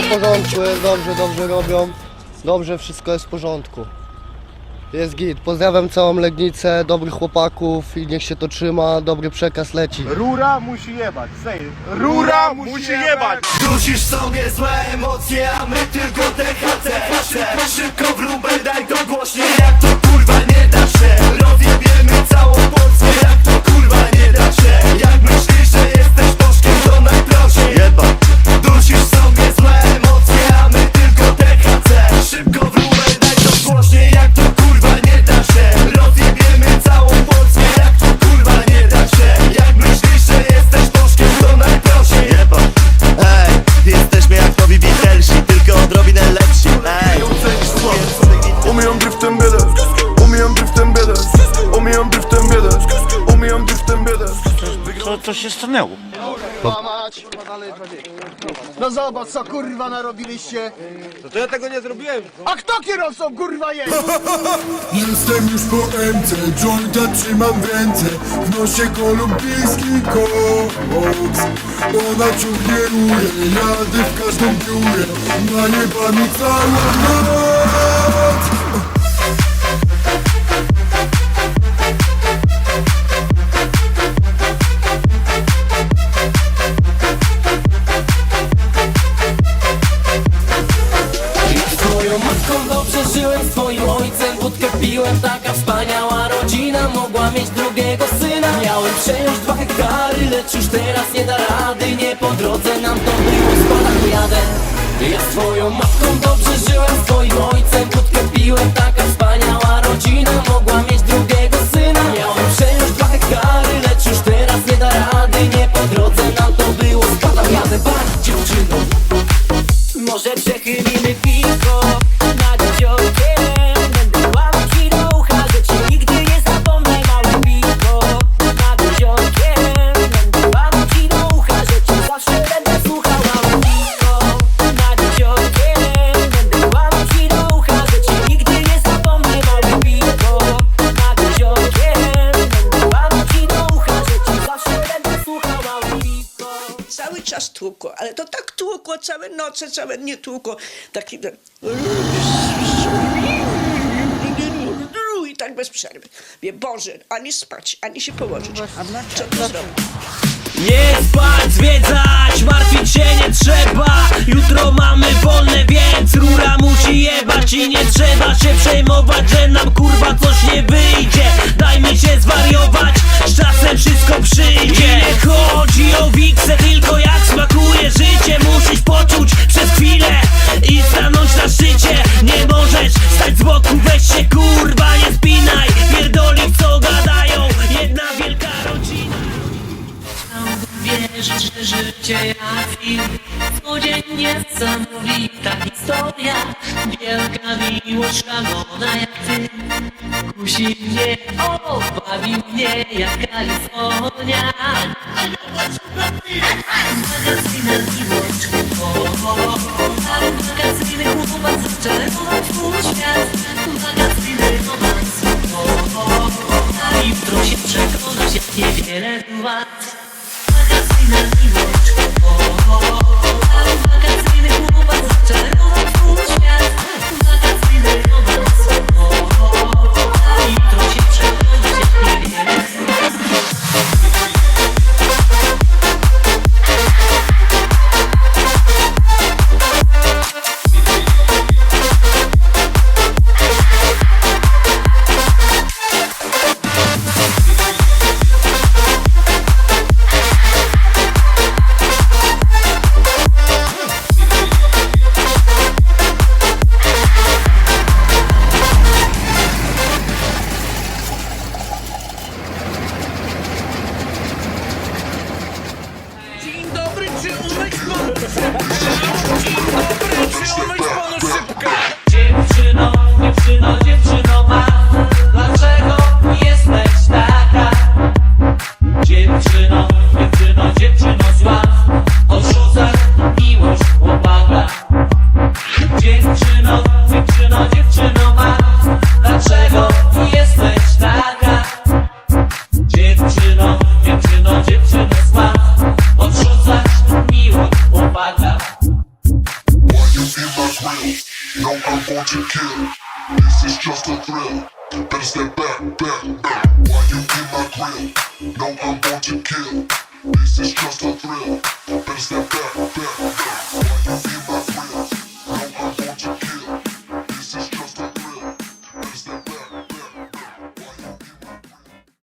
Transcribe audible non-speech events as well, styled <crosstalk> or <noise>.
Wszystko jest dobrze, dobrze robią. Dobrze, wszystko jest w porządku. Jest git. Pozdrawiam całą Legnicę, dobrych chłopaków i niech się to trzyma, dobry przekaz leci. Rura musi jebać, say. Rura musi jebać. Dusisz sobie złe emocje, a my tylko THC Szybko Co, się stanęło? No zobacz co kurwa narobiliście. To ja tego nie zrobiłem. A kto kierowcą kurwa jest? <laughs> Jestem już po MC Jointa trzymam w ręce W nosie kolumbijski koks Ona ciągnie rurę Jadę w każdą dziurę Najebami całą noc mogła mieć drugiego syna. Miałem przejąć dwa hektary, lecz już teraz nie da rady. Nie po drodze nam to było, spadach jadę Ja z twoją matką dobrze żyłem, z twoim ojcem wódkę piłem. Taka wspaniała rodzina mogła mieć drugiego syna. Miałem przejąć dwa hektary, lecz już teraz nie da rady. Nie po drodze nam to było, spadach jadę Patrz dziewczyno. Może przechylimy piwo nad jeziorkiem Tłukło, ale to tak tłukło, całe noce, całe dnie tłukło. Taki... I tak bez przerwy. Wie, Boże, ani spać, ani się położyć. Co tu zrobić? Nie spać, zwiedzać, martwić się nie trzeba Jutro mamy wolne, więc rura musi jebać I nie trzeba się przejmować, że nam kurwa coś nie wyjdzie Daj mi się zwariować, z czasem wszystko przyjdzie I nie chodzi o wiksę, jak film Codziennie niesamowita historia. Wielka miłość szalona jak ty. Kusi mnie, o, mnie jak Kalifornia. Magazyny miłość, o, o, o, a w magazyny chłopak zaczarować twój świat. Magazyny romans, o, o, o, a jutro się przekonasz jak niewiele Короче, улыбнулся. Я улыбнулся, сука. real. No, I'm going to kill. This is just a thrill. Better step back, back, back. Why you in my grill? No, I'm going to kill. This is just a thrill.